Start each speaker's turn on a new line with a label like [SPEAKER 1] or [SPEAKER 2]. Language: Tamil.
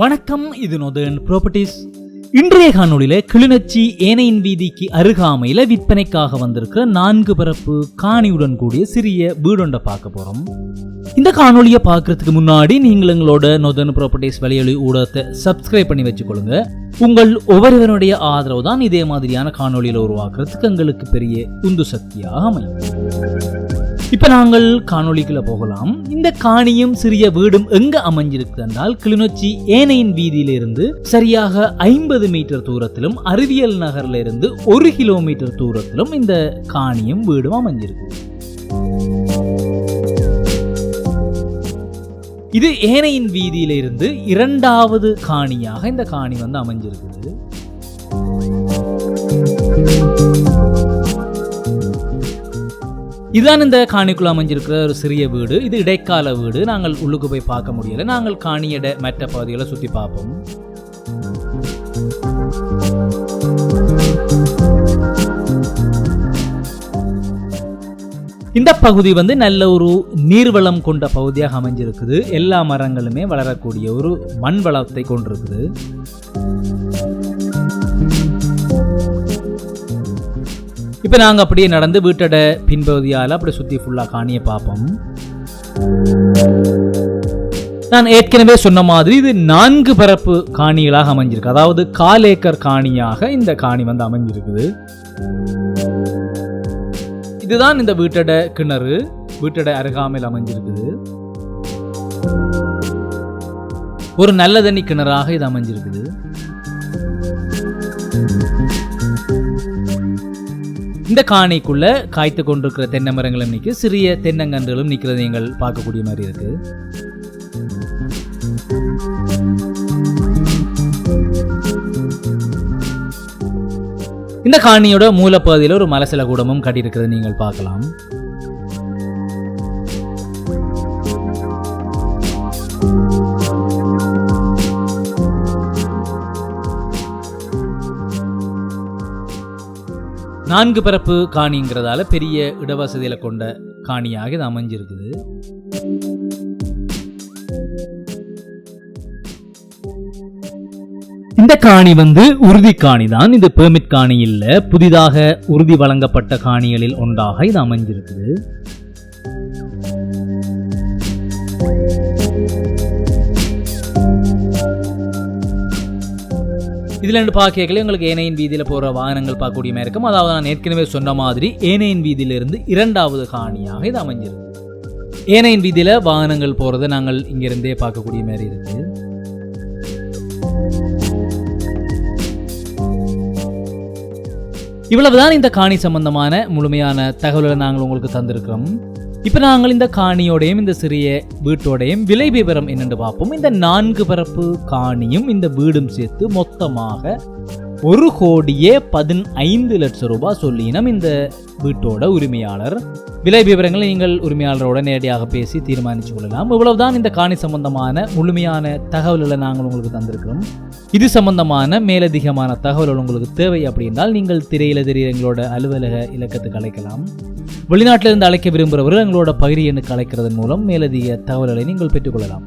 [SPEAKER 1] வணக்கம் இது நொதன் ப்ராப்பர்ட்டிஸ் இன்றைய காணொலியில கிளிநொச்சி ஏனையின் வீதிக்கு அருகாமையில விற்பனைக்காக வந்திருக்கிற நான்கு பரப்பு காணியுடன் கூடிய சிறிய வீடொண்டை பார்க்க போறோம். இந்த காணொலியை பார்க்கறதுக்கு முன்னாடி நீங்கள் எங்களோட நொதன் ப்ராப்பர்ட்டிஸ் வலையொலி ஊடகத்தை சப்ஸ்கிரைப் பண்ணி வச்சுக்கொள்ளுங்க. உங்கள் ஒவ்வொருவருடைய ஆதரவு தான் இதே மாதிரியான காணொளியில உருவாக்குறதுக்கு எங்களுக்கு பெரிய உந்து சக்தியாக அமையும். இப்ப நாங்கள் காணொளிக்குள்ள போகலாம். இந்த காணியும் சிறிய வீடும் எங்க அமைஞ்சிருக்கு என்றால் கிளிநொச்சி ஏனையின் வீதியிலிருந்து சரியாக ஐம்பது மீட்டர் தூரத்திலும் அறிவியல் நகர்ல இருந்து ஒரு கிலோமீட்டர் தூரத்திலும் இந்த காணியும் வீடும் அமைஞ்சிருக்கு இது ஏனையின் வீதியிலிருந்து இரண்டாவது காணியாக இந்த காணி வந்து அமைஞ்சிருக்குது. இதுதான் இந்த காணிக்குள்ள அமைஞ்சிருக்கிற ஒரு சிறிய வீடு. இது இடைக்கால வீடு. நாங்கள் உள்ளுக்கு போய் பார்க்க முடியலை. நாங்கள் காணியட மற்ற பகுதிகளை சுற்றி பார்ப்போம். இந்த பகுதி வந்து நல்ல ஒரு நீர்வளம் கொண்ட பகுதியாக அமைஞ்சிருக்குது. எல்லா மரங்களுமே வளரக்கூடிய ஒரு மண் வளத்தை கொண்டிருக்குது. இப்போ நாங்கள் அப்படியே நடந்து வீட்டோட பின்பகுதியால் அப்படி சுற்றி ஃபுல்லாக காணியை பார்ப்போம். நான் ஏற்கனவே சொன்ன மாதிரி இது நான்கு பரப்பு காணிகளாக அமைஞ்சிருக்கு. அதாவது கால் ஏக்கர் காணியாக இந்த காணி வந்து அமைஞ்சிருக்குது. இதுதான் இந்த வீட்டோட கிணறு. வீட்டோட அருகாமையில் அமைஞ்சிருக்குது. ஒரு நல்ல தண்ணி கிணறாக இது அமைஞ்சிருக்குது. இந்த காணிக்குள்ள காய்த்து கொண்டிருக்கிற தென்னை மரங்களும் நிற்கு சிறிய தென்னங்கன்றுகளும் நிற்கிறது நீங்கள் பார்க்கக்கூடிய மாதிரி இருக்கு. இந்த காணியோட மூலப்பகுதியில் ஒரு மலசில கூடமும் கட்டியிருக்கிறது நீங்கள் பார்க்கலாம். நான்கு பரப்பு காணிங்கிறதால பெரிய இடவசதியில் கொண்ட காணியாக இது அமைஞ்சிருக்குது. இந்த காணி வந்து உறுதி காணி தான். இது பெர்மிட் காணி இல்லை புதிதாக உறுதி வழங்கப்பட்ட காணிகளில் ஒன்றாக இது அமைஞ்சிருக்குது. இதுல ரெண்டு பார்க்கல உங்களுக்கு ஏனையின் வீதியில போற வாகனங்கள் பார்க்கக்கூடிய இருக்கும். அதாவது நான் ஏற்கனவே சொன்ன மாதிரி ஏனையின் வீதியிலிருந்து இரண்டாவது காணியாக இது அமைஞ்சிருக்கு. ஏனையின் வீதியில வாகனங்கள் போறதை நாங்கள் இங்கிருந்தே பார்க்கக்கூடிய மாதிரி இருக்கு. இவ்வளவுதான் இந்த காணி சம்பந்தமான முழுமையான தகவல்களை நாங்கள் உங்களுக்கு தந்திருக்கிறோம். இப்போ நாங்கள் இந்த காணியோடையும் இந்த சிறிய வீட்டோடையும் விலை விவரம் என்னென்று பார்ப்போம். இந்த நான்கு பரப்பு காணியும் இந்த வீடும் சேர்த்து மொத்தமாக ஒரு கோடியே பதினைந்து லட்சம் ரூபாய் சொல்லினம் இந்த வீட்டோட உரிமையாளர். விலை விவரங்களை நீங்கள் உரிமையாளரோட நேரடியாக பேசி தீர்மானித்து கொள்ளலாம். இவ்வளவுதான் இந்த காணி சம்பந்தமான முழுமையான தகவல்களை நாங்கள் உங்களுக்கு தந்திருக்கிறோம். இது சம்பந்தமான மேலதிகமான தகவல்கள் உங்களுக்கு தேவை அப்படின்றால் நீங்கள் திரையில தெரிய எங்களோட அலுவலக இலக்கத்துக்கு அழைக்கலாம். வெளிநாட்டிலிருந்து அழைக்க விரும்புகிறவர்கள் எங்களோட பகிரி எண்ணுக்கு அழைக்கிறதன் மூலம் மேலதிக தகவல்களை நீங்கள் பெற்றுக்கொள்ளலாம்